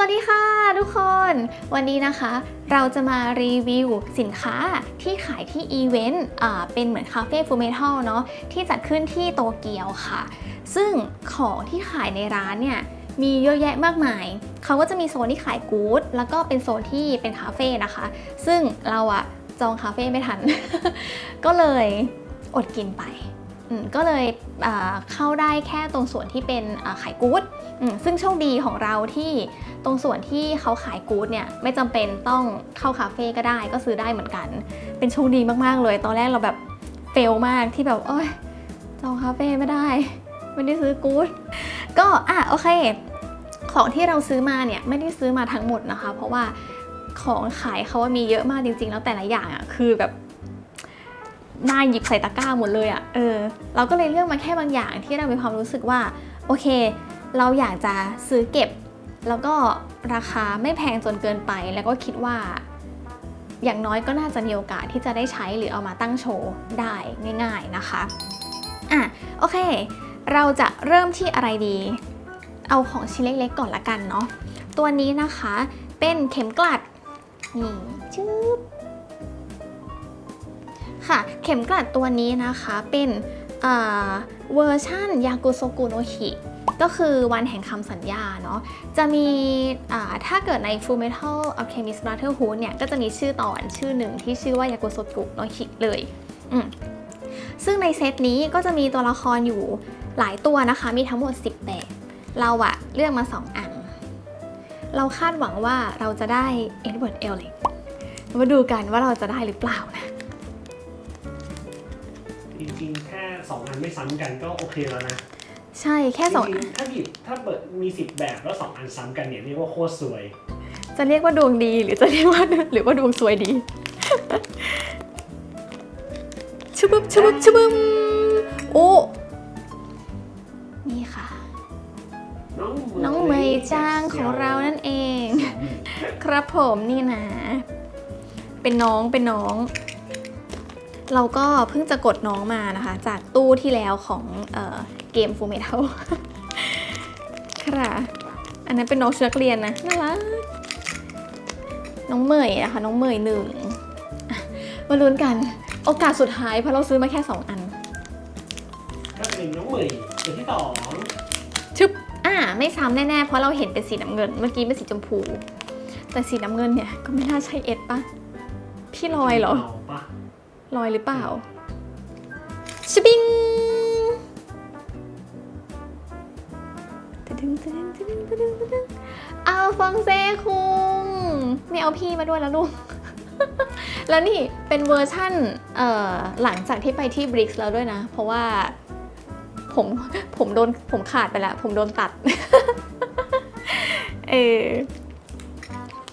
วัสดีค่ะทุกคน วันนี้นะคะ เราจะมารีวิวสินค้าที่ขายที่อีเวนต์เป็นเหมือนคาเฟ่ฟูเมทัลเนาะที่จัดขึ้นที่โตเกียวค่ะ ซึ่งของที่ขายในร้านเนี่ยมีเยอะแยะมากมาย เขาก็จะมีโซนที่ขายกู๊ดแล้วก็เป็นโซนที่เป็นคาเฟ่นะคะ ซึ่งเราอะจองคาเฟ่ไม่ทัน ก็เลยอดกินไป ก็เลยเข้าได้แค่ตรงส่วนที่เป็นขายกู๊ดซึ่งโชคดีของเราที่ตรงส่วนที่เขาขายกู๊ดเนี่ยไม่จำเป็นต้องเข้าคาเฟ่ก็ได้ก็ซื้อได้เหมือนกัน เป็นโชคดีมากๆเลย ตอนแรกเราแบบเฟลมากที่แบบเอ้ยจองคาเฟ่ไม่ได้ไม่ได้ซื้อกู๊ดก็อะโอเค ของที่เราซื้อมาเนี่ยไม่ได้ซื้อมาทั้งหมดนะคะ เพราะว่าของขายเขาว่ามีเยอะมากจริง ๆ แล้วแต่ละอย่างอะคือแบบ น่าหยิบใส่ตะกร้าหมดเลยอะ เออ เราก็เลยเลือกมาแค่บางอย่างที่เรามีความรู้สึกว่า โอเค เราอยากจะซื้อเก็บ แล้วก็ราคาไม่แพงจนเกินไป แล้วก็คิดว่า อย่างน้อยก็น่าจะมีโอกาสที่จะได้ใช้หรือเอามาตั้งโชว์ได้ง่าย ๆนะคะ อะ โอเค เราจะเริ่มที่อะไรดี เอาของชิ้นเล็กๆก่อนละกันเนาะ ตัวนี้นะคะ เป็นเข็มกลัด นี่ชืบ ค่ะ เข็มกลัดตัวนี้นะคะเป็นเวอร์ชั่นยากุโซกุโนฮิก็คือวันแห่งคำสัญญาเนาะ จะมีถ้าเกิดใน Full Metal Alchemist Brotherhood เนี่ย ก็จะมีชื่อตอนชื่อหนึ่งที่ชื่อว่ายากุโซกุโนฮิเลยซึ่งในเซตนี้ก็จะมีตัวละครอยู่หลายตัวนะคะ มีทั้งหมด 10 แบบ เราอะเลือกมา 2 อัน เราคาดหวังว่าเราจะได้เอ็ดเวิร์ดเอลเลมาดูกันว่าเราจะได้หรือเปล่านะ ริงๆ แค่2อันไม่ซ้ำกันก็โอเคแล้วนะใช่แค่สองจริงๆถ้าหยิบถ้าเปิดมี10แบบแล้ว2อันซ้ำกันเนี่ยเรียกว่าโคตรสวย จะเรียกว่าดวงดีหรือจะเรียกว่าหรือว่าดวงสวยดี ชุบึบชุบึบชุบึมโอ้นี่ค่ะ น้องน้องเมย์จ้างของเรานั่นเอง ครับผมนี่นะ เป็นน้องเป็นน้อง เราก็เพิ่งจะกดน้องมานะคะ จากตู้ที่แล้วของเออเกมฟูเมทัลค่ะ อันนั้นเป็นน้องเชือนักเรียนนะน่ารักน้องเมยนะคะน้องเมยหนึ่งอะมาลุ้นกัน โอกาสสุดท้ายเพราะเราซื้อมาแค่ 2 อันก็เป็นน้องเมย์ตัวที่สองชึบอ่าไม่ซ้ำแน่ๆ เพราะเราเห็นเป็นสีน้ำเงิน เมื่อกี้เป็นสีชมพู แต่สีน้ำเงินเนี่ยก็ไม่น่าใช่เอ็ดปะพี่ลอยเหรอาปะ ลอยหรือเปล่าชบิงตึดึงตึดึงตึดึงตึดึงตึดึงอัลฟองเซคุงไม่เอาพี่มาด้วยแล้วลูก แล้วนี่เป็นเวอร์ชั่นเอ่อหลังจากที่ไปที่บริกส์แล้วด้วยนะ เพราะว่าผมผมโดนผมขาดไปแล้ว ผมโดนตัด เออ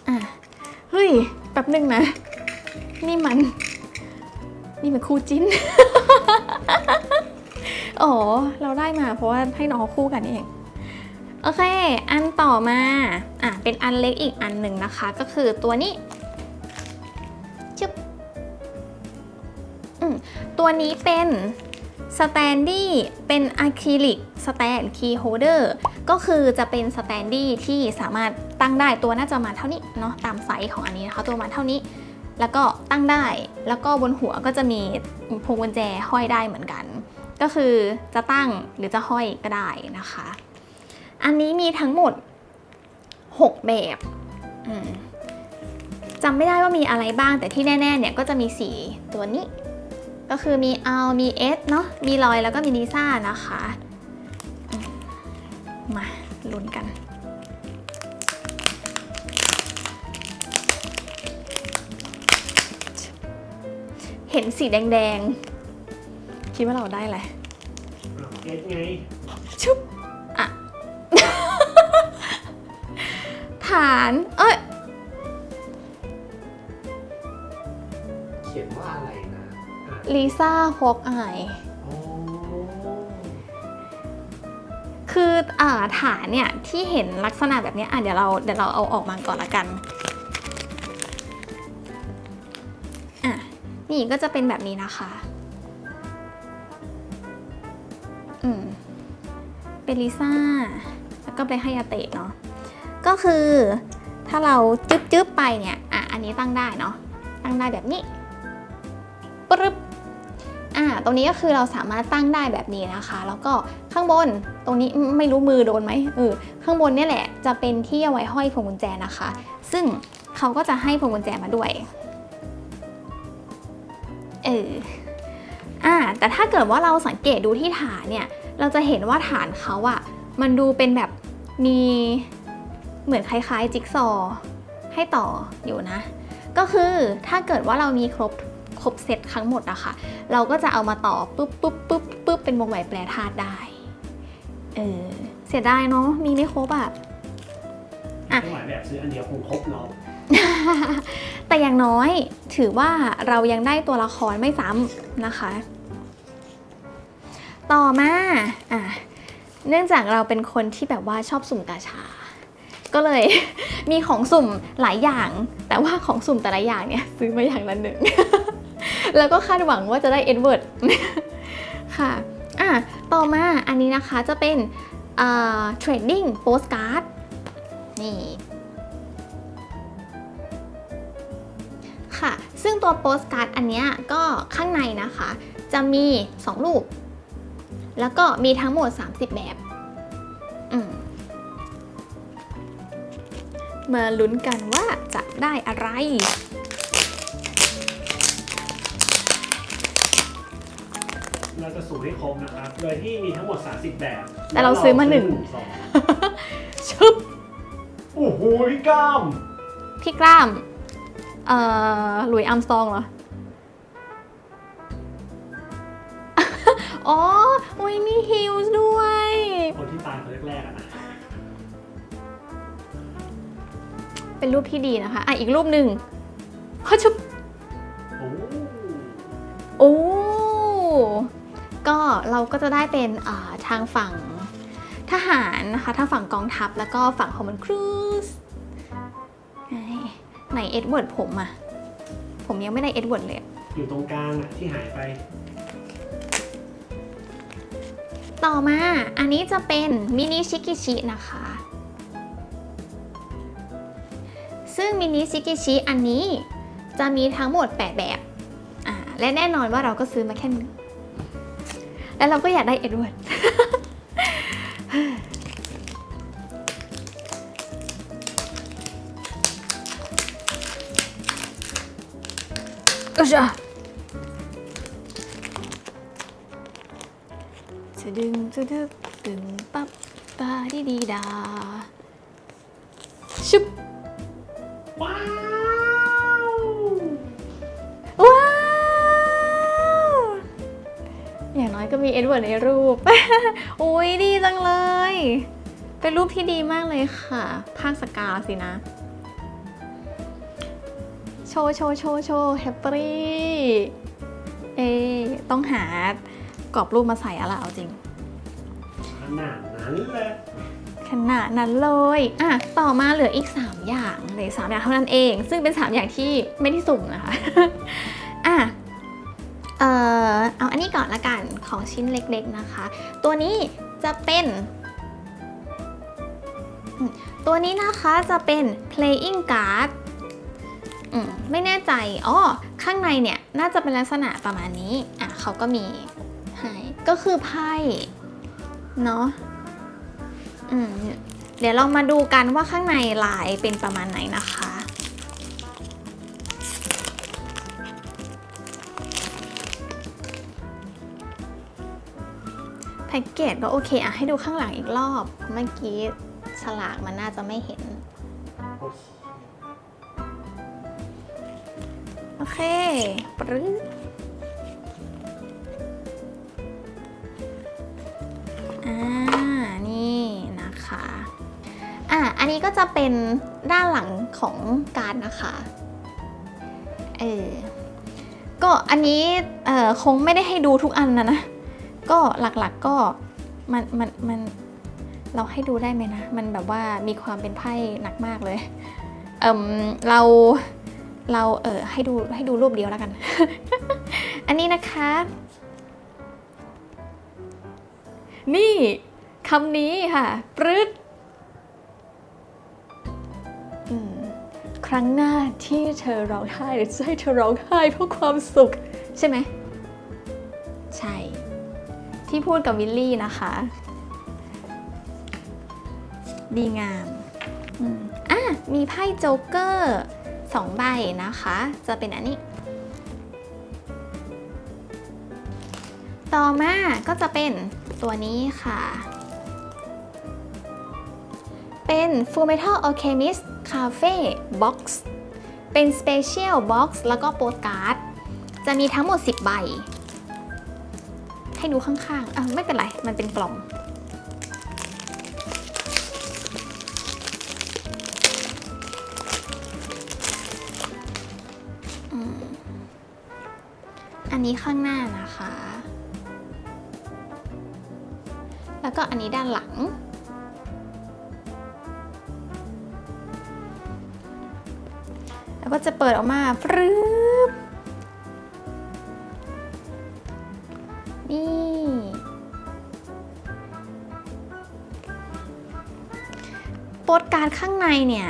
อะเฮ้ย แป๊บหนึ่งนะ นี่มัน นี่มันคู่จิ้น อ๋อ เราได้มาเพราะว่าให้น้องคู่กันเอง โอเค อันต่อมา อะ เป็นอันเล็กอีกอันหนึ่งนะคะ ก็คือตัวนี้ชึบอืมตัวนี้เป็นสแตนดี้เป็นอะคริลิกสแตนคีย์โฮเดอร์ก็คือจะเป็นสแตนดี้ที่สามารถตั้งได้ตัวน่าจะประมาณเท่านี้เนาะตามไซส์ของอันนี้นะคะ ตัวประมาณเท่านี้ แล้วก็ตั้งได้ แล้วก็บนหัวก็จะมีพวงกุญแจห้อยได้เหมือนกัน ก็คือจะตั้งหรือจะห้อยก็ได้นะคะ อันนี้มีทั้งหมด 6 แบบจำไม่ได้ว่ามีอะไรบ้างแต่ที่แน่ๆเนี่ยก็จะมี4ตัวนี้ ก็คือมีเอามีเอสเนาะมีลอยแล้วก็มีลิซ่านะคะมมาลุ้นกัน ห็นสีแดงๆ คิดว่าเราได้อะไรอ้าวเก็ตไงชุบอะ ฐาน เอ้ย เขียนว่าอะไรนะอะลิซ่าฮอกอายอ๋อคืออ่าฐานเนี่ยที่เห็นลักษณะแบบเนี้ยอะเดี๋ยวเราเดี๋ยวเราเอาออกมาก่อนละกัน นีก็จะเป็นแบบนี้นะคะอืมเป็นลิซ่า แล้วก็เป็นไฮยาเตะเนาะก็คือถ้าเราจึ๊บจึ๊บไปเนี่ยอะอันนี้ตั้งได้เนาะตั้งได้แบบนี้ปึ๊บอ่าตรงนี้ก็คือเราสามารถตั้งได้แบบนี้นะคะ แล้วก็ข้างบนตรงนี้ไม่รู้มือโดนไหมเออข้างบนนี่แหละจะเป็นที่เอาไว้ห้อยพวงกุญแจนะคะ ซึ่งเขาก็จะให้พวงกุญแจมาด้วย เอออ่าแต่ถ้าเกิดว่าเราสังเกตดูที่ฐานเนี่ย เราจะเห็นว่าฐานเขาอะมันดูเป็นแบบมีเหมือนคล้ายๆ จิ๊กซอว์ให้ต่ออยู่นะ ก็คือถ้าเกิดว่าเรามีครบครบเซตทั้งหมดอะค่ะ เราก็จะเอามาต่อปุ๊บปุ๊บปุ๊บปุ๊บเป็นวงแหวนแปรธาตุได้ เออ เสียดายเนาะ มีไม่ครบอะอะไม่ไหวแบบซื้ออันเดียวคงครบเนาะ แต่อย่างน้อยถือว่าเรายังได้ตัวละครไม่ซ้ำนะคะ ต่อมาอะเนื่องจากเราเป็นคนที่แบบว่าชอบสุ่มกาชา ก็เลยมีของสุ่มหลายอย่าง แต่ว่าของสุ่มแต่ละอย่างเนี่ยซื้อมาอย่างละหนึ่ง แล้วก็คาดหวังว่าจะได้เอ็ดเวิร์ดค่ะอะต่อมาอันนี้นะคะจะเป็นเอ่อ trading postcard นี่ ตัวโปสการ์ดอันเนี้ยก็ข้างในนะคะ จะมี 2 รูป แล้วก็มีทั้งหมด 30 แบบอืมมาลุ้นกันว่าจะได้อะไรเราจะสูตรให้ครบนะครับ โดยที่มีทั้งหมด 30 แบบ แต่เราซื้อมาหนึ่งสองชึบ โอ้โหพี่ก้าม พี่กล้าม เอ่อหลุยส์อัมสตรองเหรอ อ๋อโอ้ยมีฮิลส์ด้วย คนที่ตายคนแรกๆอะนะเป็นรูปที่ดีนะคะ อะ อีกรูปหนึ่งฮะชุบโอ้โอ้ก็เราก็จะได้เป็นอ่าทางฝั่งทหารนะคะ ทางฝั่งกองทัพแล้วก็ฝั่งคอมมอนครูซ ไหนเอ็ดเวิร์ดผมอะผมยังไม่ได้เอ็ดเวิร์ดเลยอะอยู่ตรงกลางอะที่หายไป ต่อมาอันนี้จะเป็นมินิชิกิชินะคะ ซึ่งมินิชิกิชิอันนี้จะมีทั้งหมด 8 แบบอ่าและแน่นอนว่าเราก็ซื้อมาแค่หนึงแล้วเราก็อยากได้เอ็ดเวิร์ด จะจะดึงจะดึกดึงปั๊บปาดีดีดาชุบว้าว ว้าว อย่างน้อยก็มีเอ็ดเวิร์ดในรูป อุ้ยดีจังเลย เป็นรูปที่ดีมากเลยค่ะ ภาคสกาสินะโช ว์โชว์โชว์โชว์แฮปปี้เอะต้องหากรอบรูปมาใส่อะละเอาจริง ขนาดนั้นเลยขนาดนั้นเลยอะต่อมาเหลืออีก 3 อย่างเหลืออกสามอย่างเท่านั้นเอง ซึ่งเป็น 3 อย่างที่ไม่ได้สุ่มนะคะอะเอ่อเอาอันนี้ก่อนละกันของชิ้นเล็กๆนะคะ ตัวนี้จะเป็นอืมตัวนี้นะคะจะเป็น playing card อืม ไม่แน่ใจอ๋อข้างในเนี่ยน่าจะเป็นลักษณะประมาณนี้อะเขาก็มีให้ก็คือไพ่เนาะอืมเดี๋ยวเรามาดูกันว่าข้างในลายเป็นประมาณไหนนะคะแพ็กเกจก็โอเคอะให้ดูข้างหลังอีกรอบ เมื่อกี้ฉลากมันน่าจะไม่เห็น เคปรึ๊ดอ่า นี่นะคะ อะ อันนี้ก็จะเป็นด้านหลังของการดนะคะ เออ ก็อันนี้ เอ่อ คงไม่ได้ให้ดูทุกอันนะนะ ก็หลักๆก็มันมันมันเราให้ดูได้ไหมนะ มันแบบว่ามีความเป็นไพ่หนักมากเลย เอ่มเรา เราเออให้ดูให้ดูรูปเดียวแล้วกัน อันนี้นะคะ นี่คำนี้ค่ะปรึดครั้งหน้าที่เธอร้องไห้หรือจะให้เธอร้องไห้เพราะความสุข ใช่ไหม ใช่ ที่พูดกับวิลลี่นะคะ ดีงามอะมีไพ่โจ๊กเกอร์ สองใบนะคะ จะเป็นอันนี้ ต่อมาก็จะเป็นตัวนี้ค่ะ เป็น Full Metal Alchemist Cafe Box เป็น Special Box แล้วก็โปสการ์ด จะมีทั้งหมด 10 ใบ ให้ดูข้างๆอะไม่เป็นไร มันเป็นกล่อง อันนี้ข้างหน้านะคะ แล้วก็อันนี้ด้านหลัง แล้วก็จะเปิดออกมาฟรบนี่โปสการ์ดข้างในเนี่ย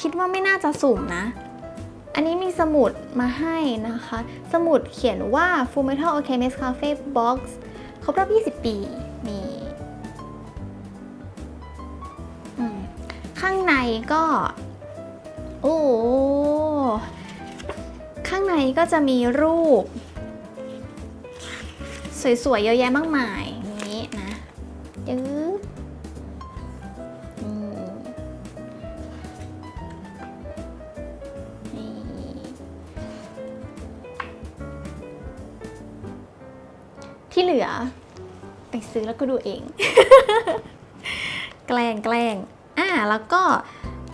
คิดว่าไม่น่าจะสุ่มนะ อันนี้มีสมุดมาให้นะคะ สมุดเขียนว่า Full Metal Alchemist Cafe Box ครบรอบ 20 ปี นี่ข้างในก็ โอ้ข้างในก็จะมีรูป สวยๆ เยอะแยะมากมาย ที่เหลือ ไปซื้อแล้วก็ดูเอง แกล้งแกล้งอ่าแล้วก็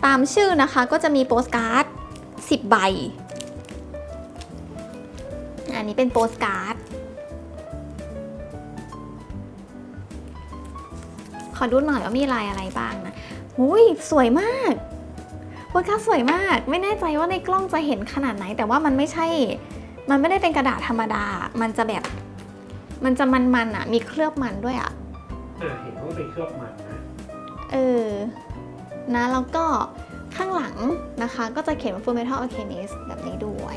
ตามชื่อนะคะก็จะมีโปสการ์ด 10 ใบ อันนี้เป็นโปสการ์ด ขอดูหน่อยว่ามีลายอะไรบ้างนะหุยสวยมากโปสการ์ดสวยมาก ไม่แน่ใจว่าในกล้องจะเห็นขนาดไหน แต่ว่ามันไม่ใช่ มันไม่ได้เป็นกระดาษธรรมดา มันจะแบบ มันจะมันๆอะ มีเคลือบมันด้วยอะ อ่าเห็นว่าเป็นเคลือบมันนะเออ นะ แล้วก็ข้างหลังนะคะ ก็จะเขียนว่า Full Metal Alchemist แบบนี้ด้วย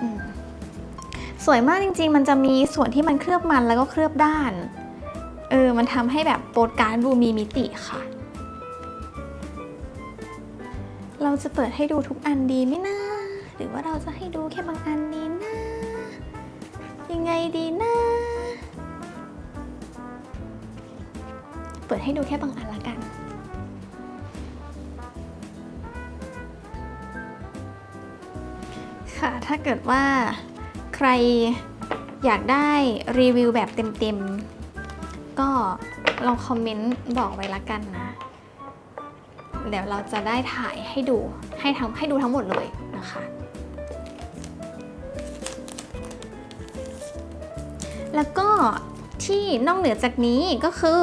อืมสวยมากจริงๆ มันจะมีส่วนที่มันเคลือบมันแล้วก็เคลือบด้าน เออ มันทำให้แบบโปรดการ์ดดูมีมิติค่ะ เราจะเปิดให้ดูทุกอันดีไหมนะ หรือว่าเราจะให้ดูแค่บางอันดีนะยัง ไงดีนะ เปิดให้ดูแค่บางอันละกัน ค่ะ ถ้าเกิดว่าใครอยากได้รีวิวแบบเต็มๆ ก็ลองคอมเมนต์บอกไว้ละกันนะ เดี๋ยวเราจะได้ถ่ายให้ดูให้ทั้งให้ดูทั้งหมดเลย ที่นอกเหนือจากนี้ก็คือ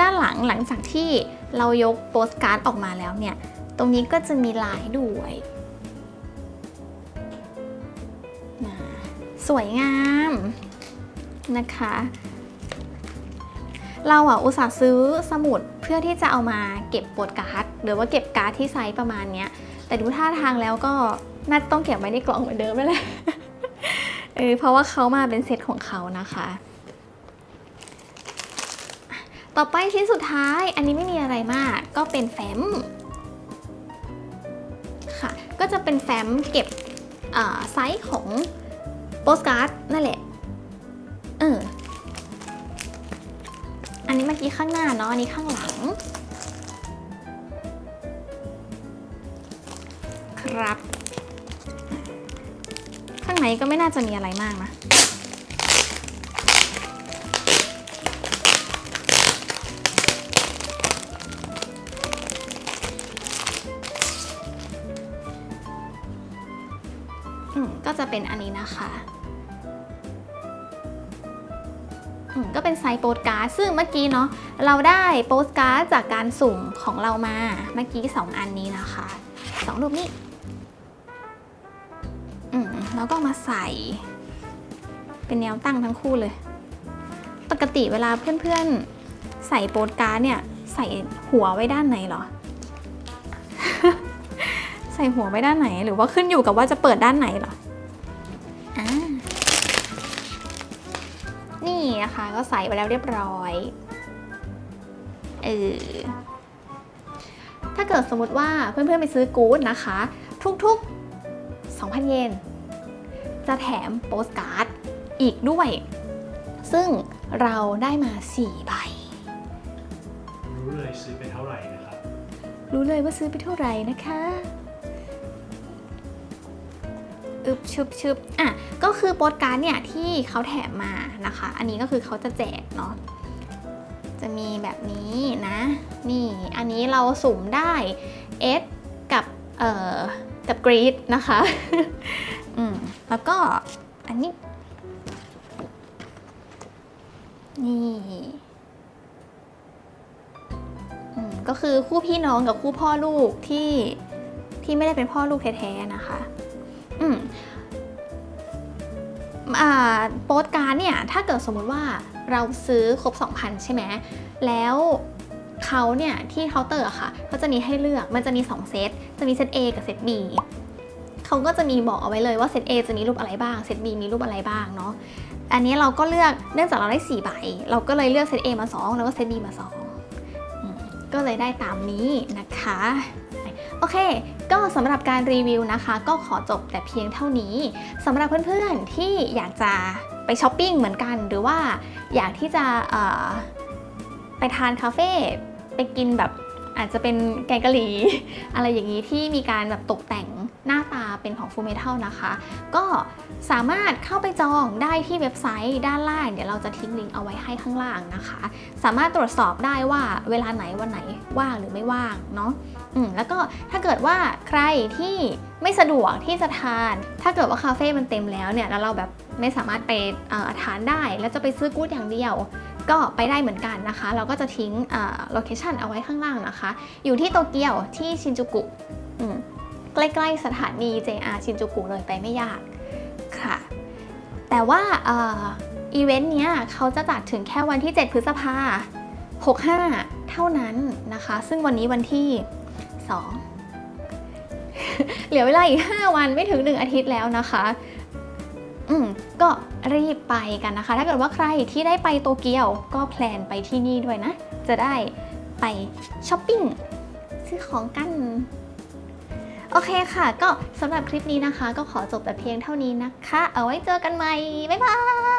ด้านหลังหลังจากที่เรายกโปสการ์ดออกมาแล้วเนี่ย ตรงนี้ก็จะมีลายด้วยสวยงามนะคะ เราอะอุตส่าห์ซื้อสมุดเพื่อที่จะเอามาเก็บโปสการ์ดหรือว่าเก็บการ์ดที่ไซส์ประมาณเนี้ย แต่ดูท่าทางแล้วก็น่าจะต้องเก็บไว้ในกล่องเหมือนเดิมนั่นแหละเออเพราะว่าเขามาเป็นเซตของเขานะคะ ต่อไปชิ้นสุดท้าย อันนี้ไม่มีอะไรมาก ก็เป็นแฟ้มค่ะ ก็จะเป็นแฟ้มเก็บไซส์ของโปสการ์ดนั่นแหละ เออ อันนี้เมื่อกี้ข้างหน้าเนาะ อันนี้ข้างหลัง ครับ ข้างในก็ไม่น่าจะมีอะไรมากนะ ก็จะเป็นอันนี้นะคะก็เป็นไซส์โปสการ์ดซึ่งเมื่อกี้เนาะเราได้โปสการ์ดจากการสุ่มของเรามาเมื่อกี้ 2 อันนี้นะคะสองรูปนี้อืมแล้วก็มาใส่ เป็นแนวตั้งทั้งคู่เลย ปกติเวลาเพื่อนๆ ใส่โปสการ์ดเนี่ยไซส่หัวไว้ด้านไหนเหรอ ส่หัวไว้ด้านไหน หรือว่าขึ้นอยู่กับว่าจะเปิดด้านไหนเหรออ่านี่นะคะก็ใส่ไปแล้วเรียบร้อยเออถ้าเกิดสมมติว่าเพื่อนๆไปซื้อกู๊ดนะคะ ทุกๆ 2,000 เยน จะแถมโปสการ์ดอีกด้วย ซึ่งเราได้มา 4 ใบ รู้เลยซื้อไปเท่าไหร่นะครับ รู้เลยว่าซื้อไปเท่าไหร่นะคะึบชุบชุบอะก็คือโปสการ์ดเนี่ยที่เขาแถมมานะคะ อันนี้ก็คือเขาจะแจกเนาะจะมีแบบนี้นะ นี่อันนี้เราสุ่มได้ S กับเอ่อกับกรีดนะคะอืมแล้วก็อันนี้ นี่ก็คือคู่พี่น้องกับคู่พ่อลูกที่ที่ไม่ได้เป็นพ่อลูกแท้ๆนะคะ อืมอ่าโปสการ์ดเนี่ย ถ้าเกิดสมมุติว่าเราซื้อครบ 2,000 ใช่ไหม แล้วเขาเนี่ย ที่เคาน์เตอร์ค่ะเขาจะมีให้เลือกมันจะมี 2 เซต จะมีเซต A กับเซต B เขาก็จะมีบอกเอาไว้เลยว่าเซต A จะมีรูปอะไรบ้าง เซต B มีรูปอะไรบ้างเนาะ อันนี้เราก็เลือก เนื่องจากเราได้ 4 ใบ เราก็เลยเลือกเซต A มา 2 แล้วก็เซต B มา 2 ก็เลยได้ตามนี้นะคะ โอเค ก็สำหรับการรีวิวนะคะ ก็ขอจบแต่เพียงเท่านี้สำหรับเพื่อนๆที่อยากจะไปช้อปปิ้งเหมือนกัน หรือว่าอยากที่จะไปทานคาเฟ่ไปกินแบบอาจจะเป็นแกงกะหรี่อะไรอย่างนี้ที่มีการแบบตกแต่งหน้าตาเป็นของฟูเมทัลนะคะ ก็สามารถเข้าไปจองได้ที่เว็บไซต์ด้านล่าง เดี๋ยวเราจะทิ้งลิงก์เอาไว้ให้ข้างล่างนะคะ สามารถตรวจสอบได้ว่าเวลาไหนวันไหนว่างหรือไม่ว่างเนาะ อืมแล้วก็ถ้าเกิดว่าใครที่ไม่สะดวกที่จะทาน ถ้าเกิดว่าคาเฟ่มันเต็มแล้วเนี่ยแล้วเราแบบไม่สามารถไปอ่อทานได้ แล้วจะไปซื้อกู๊ดอย่างเดียว ก็ไปได้เหมือนกันนะคะ เราก็จะทิ้งโลเคชันเอาไว้ข้างล่างนะคะ อยู่ที่โตเกียวที่ชินจูกุใกล้ๆสถานี JR ชินจูกุเลยไปไม่ยากค่ะ แต่ว่าอีเวนต์เนี้ยเขาจะจัดถึงแค่วันที่ 7 พฤษภา65 เท่านั้นนะคะ ซึ่งวันนี้วันที่ 2 เหลือเวลาอีก 5 วันไม่ถึง 1 อาทิตย์แล้วนะคะอืมก็รีบไปกันนะคะ ถ้าเกิดว่าใครที่ได้ไปโตเกียวก็แพลนไปที่นี่ด้วยนะ จะได้ไปช้อปปิ้งซื้อของกัน โอเคค่ะ ก็สำหรับคลิปนี้นะคะ ก็ขอจบแต่เพียงเท่านี้นะคะ เอาไว้เจอกันใหม่ บ๊ายบาย